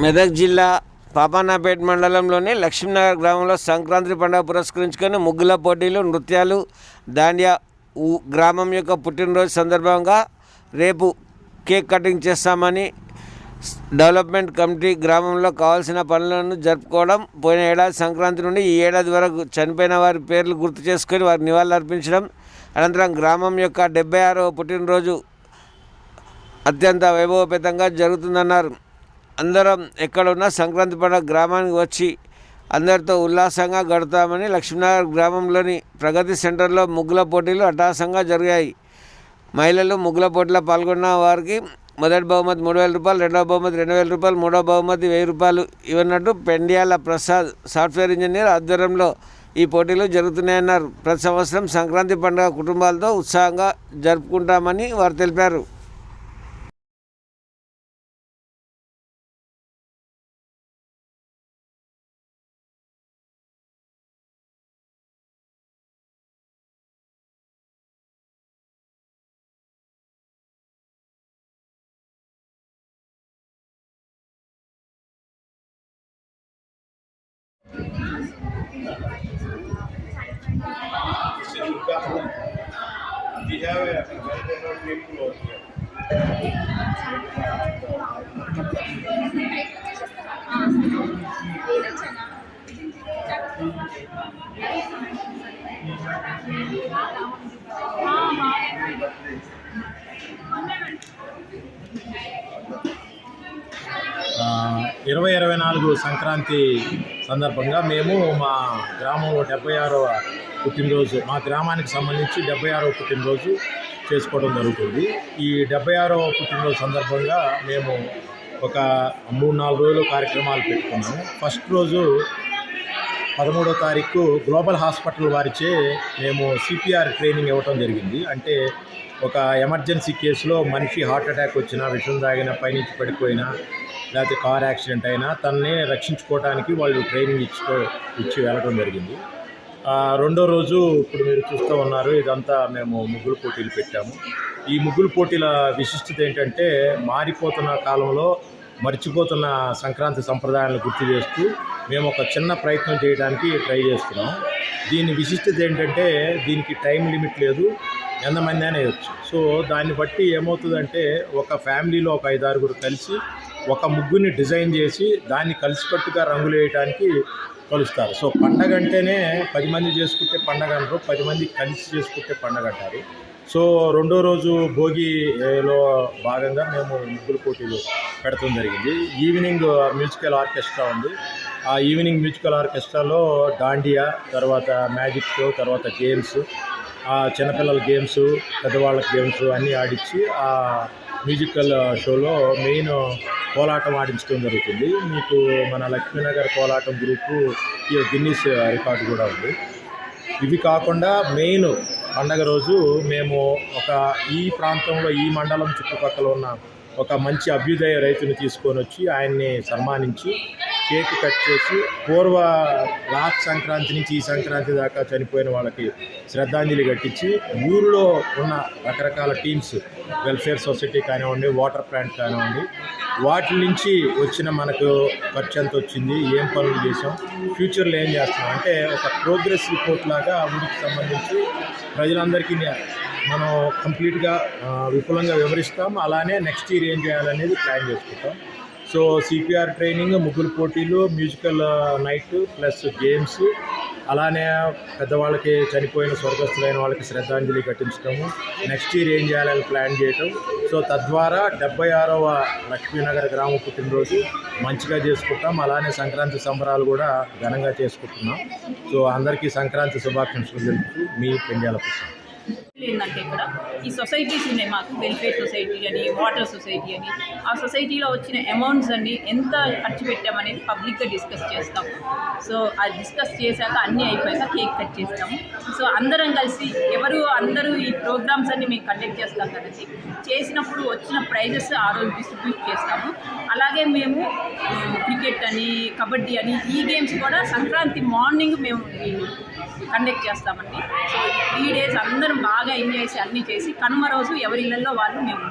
మెదక్ జిల్లా పాపానాపేట మండలంలోని లక్ష్మీనగర్ గ్రామంలో సంక్రాంతి పండుగ పురస్కరించుకొని ముగ్గుల పోటీలు నృత్యాలు దాండియా గ్రామం యొక్క పుట్టినరోజు సందర్భంగా రేపు కేక్ కటింగ్ చేస్తామని డెవలప్మెంట్ కమిటీ గ్రామంలో కావాల్సిన పనులను జరుపుకోవడం పోయిన ఏడాది సంక్రాంతి నుండి ఈ ఏడాది వరకు చనిపోయిన వారి పేర్లు గుర్తు చేసుకొని వారి నివాళులర్పించడం అనంతరం గ్రామం యొక్క డెబ్బై ఆరవ పుట్టినరోజు అత్యంత వైభవపేతంగా జరుగుతుందన్నారు. అందరం ఎక్కడున్నా సంక్రాంతి పండుగ గ్రామానికి వచ్చి అందరితో ఉల్లాసంగా గడుపుతామని లక్ష్మీనగర్ గ్రామంలోని ప్రగతి సెంటర్లో ముగ్గుల పోటీలు అటాసంగా జరిగాయి. మహిళలు ముగ్గుల పోటీలో పాల్గొన్న వారికి మొదటి బహుమతి మూడు వేల రూపాయలు రెండవ బహుమతి రెండు వేల రూపాయలు మూడవ బహుమతి వెయ్యి రూపాయలు ఇవన్నట్టు పెండియాల ప్రసాద్ సాఫ్ట్వేర్ ఇంజనీర్ ఆధ్వర్యంలో ఈ పోటీలు జరుగుతున్నాయన్నారు. ప్రతి సంవత్సరం సంక్రాంతి పండుగ కుటుంబాలతో ఉత్సాహంగా జరుపుకుంటామని వారు తెలిపారు. We have a well developed also. हाँ हाँ ఇరవై ఇరవై నాలుగు సంక్రాంతి సందర్భంగా మేము మా గ్రామంలో డెబ్బై ఆరవ పుట్టినరోజు మా గ్రామానికి సంబంధించి డెబ్బై ఆరవ పుట్టినరోజు చేసుకోవడం జరుగుతుంది. ఈ డెబ్బై ఆరవ పుట్టినరోజు సందర్భంగా మేము ఒక మూడు నాలుగు రోజులు కార్యక్రమాలు పెట్టుకున్నాము. ఫస్ట్ రోజు పదమూడో తారీఖు గ్లోబల్ హాస్పిటల్ వారిచే మేము సిపిఆర్ ట్రైనింగ్ ఇవ్వటం జరిగింది. అంటే ఒక ఎమర్జెన్సీ కేసులో మనిషి హార్ట్ అటాక్ వచ్చినా విషం తాగినా పైనుంచి పడిపోయినా లేకపోతే కార్ యాక్సిడెంట్ అయినా తనని రక్షించుకోవడానికి వాళ్ళు ట్రైనింగ్ ఇచ్చుకో ఇచ్చి వెళ్ళడం జరిగింది. రెండో రోజు ఇప్పుడు మీరు చూస్తూ ఉన్నారు ఇదంతా మేము ముగ్గులు పోటీలు పెట్టాము. ఈ ముగ్గులు పోటీల విశిష్టత ఏంటంటే మారిపోతున్న కాలంలో మర్చిపోతున్న సంక్రాంతి సంప్రదాయాలను గుర్తు చేస్తూ మేము ఒక చిన్న ప్రయత్నం చేయడానికి ట్రై చేస్తున్నాం. దీని విశిష్టత ఏంటంటే దీనికి టైం లిమిట్ లేదు ఎంతమంది అయినా వేయచ్చు. సో దాన్ని బట్టి ఏమవుతుందంటే ఒక ఫ్యామిలీలో ఒక ఐదారుగురు కలిసి ఒక ముగ్గుని డిజైన్ చేసి దాన్ని కలిసికట్టుగా రంగులు వేయడానికి కొలుస్తారు. సో పండగ అంటేనే పది మంది చేసుకుంటే పండగ అంటారు పది మంది కలిసి చేసుకుంటే పండగ అంటారు. సో రెండో రోజు భోగిలో భాగంగా మేము ముగ్గులు పోటీలు పెడతాం జరిగింది. ఈవినింగ్ మ్యూజికల్ ఆర్కెస్ట్రా ఉంది. ఆ ఈవినింగ్ మ్యూజికల్ ఆర్కెస్ట్రాలో దాండియా తర్వాత మ్యాజిక్ షో తర్వాత గేమ్స్ ఆ చిన్నపిల్లల గేమ్స్ పెద్దవాళ్ళ గేమ్స్ అన్నీ ఆడించి ఆ మ్యూజికల్ షోలో మెయిన్ కోలాటం ఆడించడం జరుగుతుంది. మీకు మన లక్ష్మీనగర్ కోలాటం గ్రూపు ఈ గిన్నీస్ రికార్డు కూడా ఉంది. ఇవి కాకుండా మెయిన్ పండగ రోజు మేము ఒక ఈ ప్రాంతంలో ఈ మండలం చుట్టుపక్కల ఉన్న ఒక మంచి అభ్యుదయ రైతుని తీసుకొని వచ్చి ఆయన్ని సన్మానించి కేక్ కట్ చేసి పూర్వ లాస్ట్ సంక్రాంతి నుంచి ఈ సంక్రాంతి దాకా చనిపోయిన వాళ్ళకి శ్రద్ధాంజలి కట్టించి ఊరిలో ఉన్న రకరకాల టీమ్స్ వెల్ఫేర్ సొసైటీ కానివ్వండి వాటర్ ప్లాంట్ కానివ్వండి వాటి నుంచి వచ్చిన మనకు ఖర్చు ఎంత వచ్చింది ఏం పనులు చేసాం ఫ్యూచర్లో ఏం చేస్తాం అంటే ఒక ప్రోగ్రెస్ రిపోర్ట్ లాగా ఊరికి సంబంధించి ప్రజలందరికీ మనం కంప్లీట్గా విపులంగా వివరిస్తాం. అలానే నెక్స్ట్ ఇయర్ ఏం చేయాలనేది ప్లాన్ చేసుకుంటాం. సో సిపిఆర్ ట్రైనింగ్ ముగ్గురు పోటీలు మ్యూజికల్ నైట్ ప్లస్ గేమ్స్ అలానే పెద్దవాళ్ళకి చనిపోయిన స్వర్గస్థులైన వాళ్ళకి శ్రద్ధాంజలి ఘటించడము. నెక్స్ట్ ఇయర్ ఏం చేయాలని ప్లాన్ చేయటం. సో తద్వారా డెబ్బై ఆరవ లక్ష్మీనగర్ గ్రామ పుట్టినరోజు మంచిగా చేసుకుంటాం. అలానే సంక్రాంతి సంబరాలు కూడా ఘనంగా చేసుకుంటున్నాం. సో అందరికీ సంక్రాంతి శుభాకాంక్షలు తెలుపుతూ మీ పెండ్యాల కోసం ఏంటంటే ఇక్కడ ఈ సొసైటీస్ ఉన్నాయి మాకు వెల్ఫేర్ సొసైటీ అని వాటర్ సొసైటీ అని. ఆ సొసైటీలో వచ్చిన అమౌంట్స్ అన్ని ఎంత ఖర్చు పెట్టామనేది పబ్లిక్గా డిస్కస్ చేస్తాం. సో అది డిస్కస్ చేశాక అన్నీ అయిపోయాక కేక్ కట్ చేస్తాము. సో అందరం కలిసి ఎవరు అందరూ ఈ ప్రోగ్రామ్స్ అన్ని మేము కండక్ట్ చేస్తాం కదండి చేసినప్పుడు వచ్చిన ప్రైజెస్ ఆ రోజు డిస్ట్రిబ్యూట్ చేస్తాము. అలాగే మేము క్రికెట్ అని కబడ్డీ అని ఈ గేమ్స్ కూడా సంక్రాంతి మార్నింగ్ మేము కండక్ట్ చేస్తామండి. సో త్రీ డేస్ అందరం బాగా ఎంజాయ్ చేసి అన్నీ చేసి కనుమ రోజు ఎవరి ఇళ్ళల్లో వాళ్ళు మేము